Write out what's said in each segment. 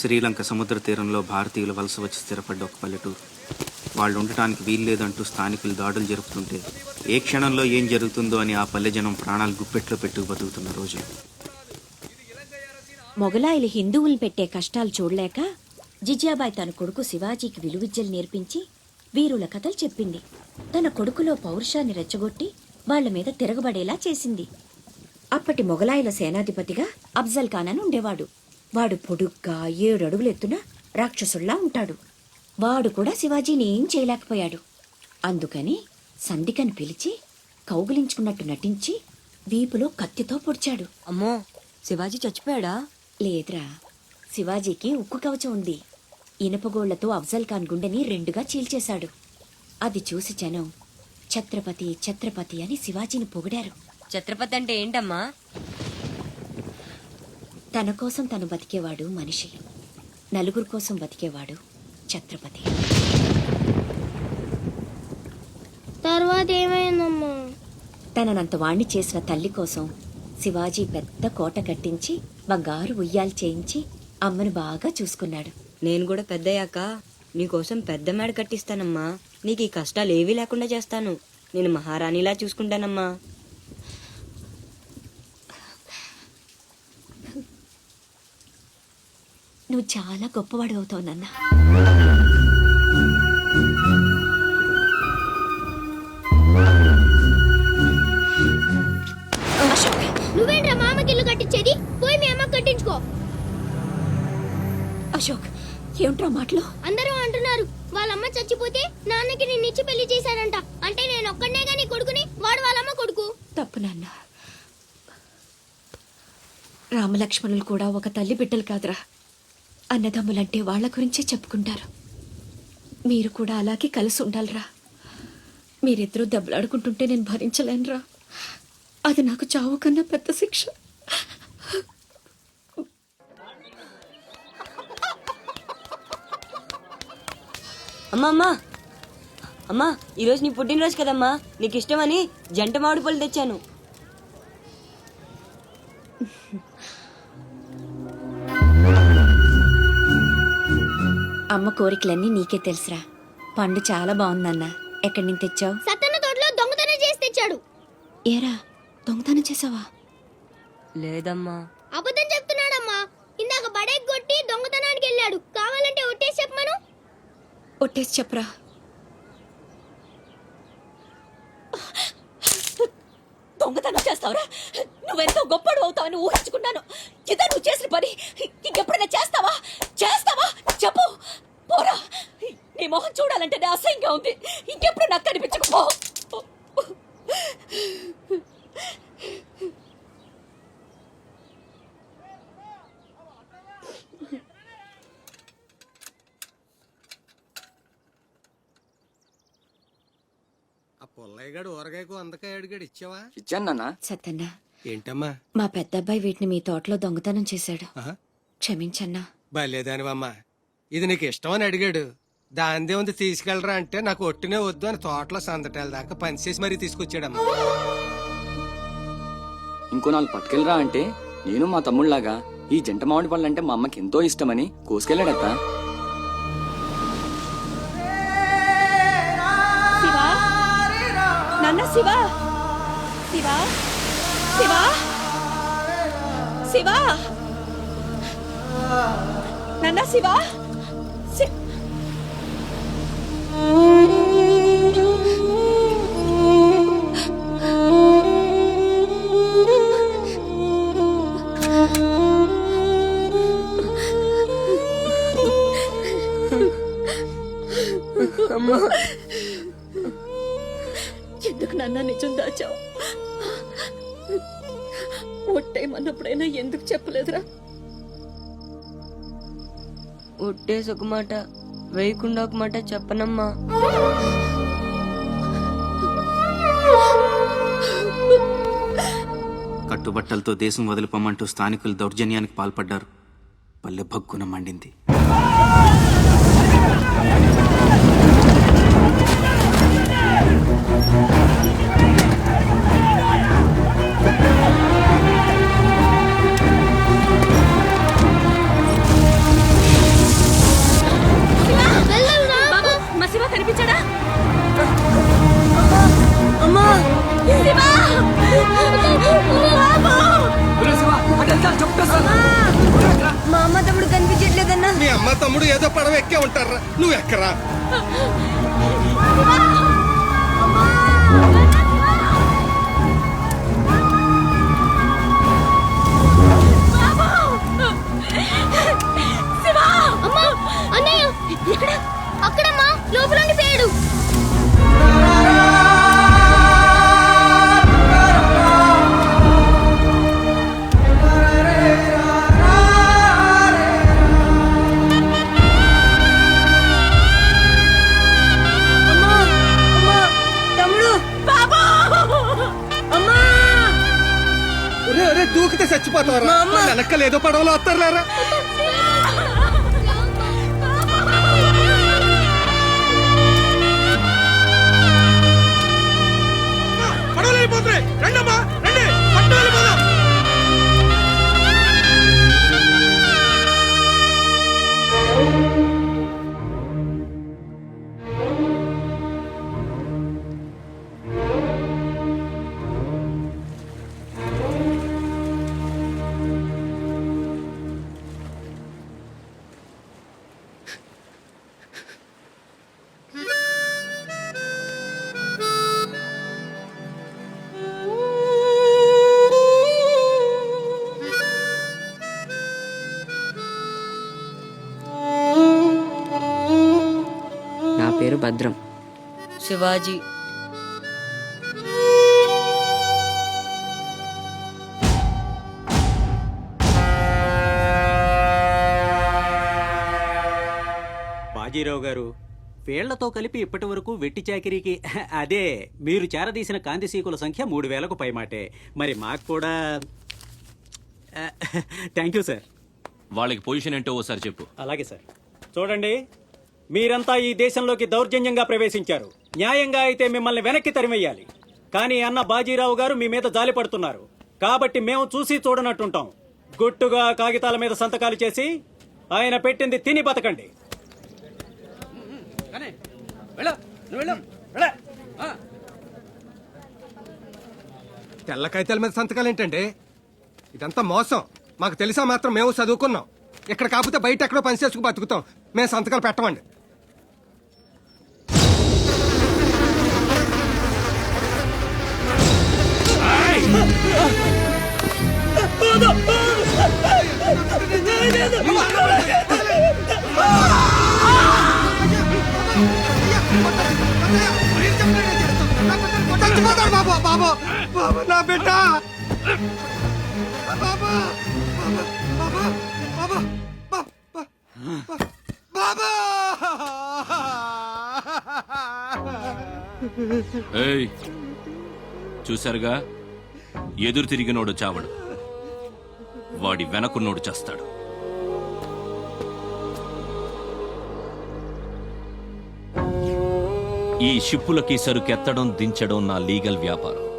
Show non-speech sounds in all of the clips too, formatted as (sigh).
శ్రీలంక సముద్ర తీరంలో భారతీయులు వలస వచ్చి స్థిరపడ్డ ఒక పల్లెటూరు. వాళ్ళు ఉండటానికి వీల్లేదంటూ స్థానికులు దాడులు జరుపుతుంటే ఏ క్షణంలో ఏం జరుగుతుందో అని ఆ పల్లె జనం ప్రాణాలు గుప్పెట్లో పెట్టు బతుకుతున్న రోజు మొఘలాయిలు హిందువులు పెట్టే కష్టాలు చూడలేక జిజాబాయ్ తన కొడుకు శివాజీకి విలువిద్యలు నేర్పించి వీరుల కథలు చెప్పింది. తన కొడుకులో పౌరుషాన్ని రెచ్చగొట్టి వాళ్ళ మీద తిరగబడేలా చేసింది. అప్పటి మొఘలాయుల సేనాధిపతిగా అఫ్జల్ ఖాన్ అని ఉండేవాడు. వాడు పొడుగ్గా ఏడు అడుగులెత్తున రాక్షసుల్లా ఉంటాడు. వాడు కూడా శివాజీని ఏం చేయలేకపోయాడు. అందుకని సంధికని పిలిచి కౌగిలించుకున్నట్టు నటించి వీపులో కత్తితో పొడిచాడు. అమ్మో శివాజీ చచ్చిపోయాడా? లేదురా శివాజీకి ఉక్కు కవచం ఉంది. ఇనపగోళ్ళతో అఫ్జల్ ఖాన్ గుండెని రెండుగా చీల్చేశాడు. అది చూసి జనం ఛత్రపతి ఛత్రపతి అని శివాజీని పొగిడారు. ఛత్రపతి అంటే ఏంటమ్మా? తన కోసం తను బతికేవాడు మనిషి. నలుగురు కోసం బతికేవాడు ఛత్రపతి. తర్వాత ఏమైందమ్మా తననంత వాణ్ణి చేసిన తల్లి కోసం శివాజీ పెద్ద కోట కట్టించి బంగారు ఉయ్యాలు చేయించి అమ్మను బాగా చూసుకున్నాడు. నేను కూడా పెద్దయ్యాక నీకోసం పెద్ద మేడ కట్టిస్తానమ్మా. నీకు ఈ కష్టాలు ఏవీ లేకుండా చేస్తాను. నేను మహారాణిలా చూసుకుంటానమ్మా. నువ్వు చాలా గొప్పవాడు అవుతావు నాన్న. నువ్వేంట్రా మామకి ఇల్లు కట్టించేది? పోయి మీ అమ్మ కట్టించుకో. అశోక్ ఏమిట్రా మాటలు? అందరూ అంటున్నారు వాళ్ళమ్మ చచ్చిపోతే నాన్నకి నేను ఇచ్చి పెళ్ళి చేశారంట. అంటే నేను ఒక్కడనే గాని కొడుకుని వాడు వాళ్ళమ్మ కొడుకు. తప్పు నాన్న. రామలక్ష్మణులు కూడా ఒక తల్లి బిడ్డలు కాదురా. అన్నదమ్ములంటే వాళ్ళ గురించే చెప్పుకుంటారు. మీరు కూడా అలాగే కలిసి ఉండాలిరా. మీరిద్దరూ దెబ్బలాడుకుంటుంటే నేను భరించలేనురా. అది నాకు చావు కన్నా పెద్ద శిక్ష. అమ్మా అమ్మా. అమ్మా ఈరోజు నీ పుట్టినరోజు కదమ్మా. నీకు ఇష్టమని జంట మామిడి పళ్ళు తెచ్చాను. అమ్మ కోరికలన్నీ నీకే తెలుసురా. పండు చాలా బాగుందన్న. ఎక్కడి నుంచి తెచ్చావు? సత్తన్న తోటలో దొంగతనం చేసి తెచ్చాడు. ఏరా దొంగతనం చేసావా? లేదమ్మా. అబద్ధం చెప్తున్నాడమ్మా. ఇందాక బడేకి కొట్టి దొంగతనానికి వెళ్ళాడు. కావాలంటే ఒట్టేసి చెప్పమను ఒట్టేసి చెప్పరా. దొంగతనం చేస్తావురా? నువ్వెంతో గొప్పడు అవుతావని ఊహించుకున్నాను. ఇదే నువ్వు చేసిన పని. ఇంకెప్పుడైనా చేస్తావా? చేస్తావా? చెప్పు. పోరా. నీ మొహం చూడాలంటే అసహ్యంగా ఉంది. ఇంకెప్పుడు నాకు కనిపించకపో. ఆ పుల్లయ్యగాడు ఊరగాయకు అందకాయ అడిగాడు ఇచ్చావా? ఇచ్చాను నాన్న. సత్తన్నా ఏంటమ్మా? మా పెద్దబ్బాయి వీటిని మీ తోటలో దొంగతనం చేశాడు. క్షమించన్నా. భలేదానివమ్మా. ఇది నీకు ఇష్టం అని అడిగాడు. దాందే ఉంది తీసుకెళ్ళరా అంటే నాకు ఒట్టినే వద్దు అని తోటలో సందటాల దాకా పనిచేసి మరీ తీసుకొచ్చాడమ్మా. ఇంకో నాలుగు పట్టుకెళ్ళరా అంటే నేను మా తమ్ముళ్ళాగా ఈ జంట మామిడి పళ్ళు అంటే మా అమ్మకి ఎంతో ఇష్టమని కోసుకెళ్ళాడత్త. శివా? నాన్న శివా? శివా? శివా? శివా? నాన్న శివా? ఎందుకు నాన్న నిజం దాచావు? ఒట్టేయమన్నప్పుడైనా ఎందుకు చెప్పలేదురా? ఒట్టేసి ఒక మాట వేయకుండా ఒక మాట చెప్పనమ్మా. కట్టుబట్టలతో దేశం వదిలిపోమంటూ స్థానికులు దౌర్జన్యానికి పాల్పడ్డారు. పల్లె భగ్గున మండింది. అమ్మ తమ్ముడు ఏదో పడవ ఎక్కే ఉంటారా. నువ్వు ఎక్కరా? పడవలో వస్తారులేరా? భద్రం. శివాజీ. బాజీరావు గారు వీళ్ళతో కలిపి ఇప్పటి వరకు వెట్టి చాకిరీకి (laughs) అదే మీరు చేరదీసిన కాంతిసీకుల సంఖ్య మూడు వేలకు పైమాటే. మరి మాకు కూడా (laughs) థ్యాంక్ యూ సార్. వాళ్ళకి పొజిషన్ ఏంటో ఓసారి చెప్పు. అలాగే సార్. చూడండి. మీరంతా ఈ దేశంలోకి దౌర్జన్యంగా ప్రవేశించారు. న్యాయంగా అయితే మిమ్మల్ని వెనక్కి తరిమెయ్యాలి కానీ అన్న బాజీరావు గారు మీ మీద జాలి పడుతున్నారు. కాబట్టి మేము చూసి చూడనట్టుంటాం. గుట్టుగా కాగితాల మీద సంతకాలు చేసి ఆయన పెట్టింది తిని బతకండి. తెల్ల కాగితాల మీద సంతకాలు ఏంటండి ఇదంతా మోసం. మాకు తెలిసా మాత్రం మేము చదువుకున్నాం. ఇక్కడ కాకపోతే బయట ఎక్కడో పని చేసుకు బతుకుతాం. మేము సంతకాలు పెట్టమండి. చచ్చిపోతాడు బాబు బాబు బాబు నా బిడ్డ. బాబు బాబు బాబు బాబు బాబు. ఏయ్ చూశారుగా? ఎదురు తిరిగినోడు చావడు. వాడి వెనకున్నోడు చేస్తాడు. ఈ షిప్పులకి సరుకెత్తడం దించడం నా లీగల్ వ్యాపారం.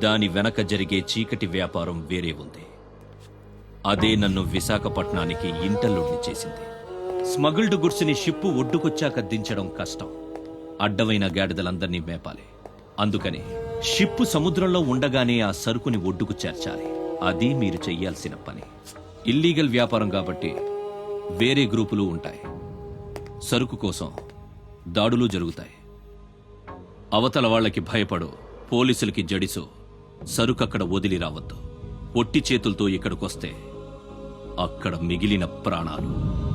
దాని వెనక జరిగే చీకటి వ్యాపారం వేరే ఉంది. అదే నన్ను విశాఖపట్నానికి ఇంటల్లుడిని చేసింది. స్మగుల్డ్ గుడ్స్ని షిప్పు ఒడ్డుకొచ్చాక దించడం కష్టం. అడ్డమైన గాడిదలందర్నీ మేపాలి. అందుకని షిప్పు సముద్రంలో ఉండగానే ఆ సరుకుని ఒడ్డుకు చేర్చాలి. అది మీరు చెయ్యాల్సిన పని. ఇల్లీగల్ వ్యాపారం కాబట్టి వేరే గ్రూపులు ఉంటాయి. సరుకు కోసం దాడులు జరుగుతాయి. అవతల వాళ్ళకి భయపడు పోలీసులకి జడిసు. సరుకక్కడ వదిలి రావద్దు. ఒట్టి చేతులతో ఇక్కడికొస్తే అక్కడ మిగిలిన ప్రాణాలు.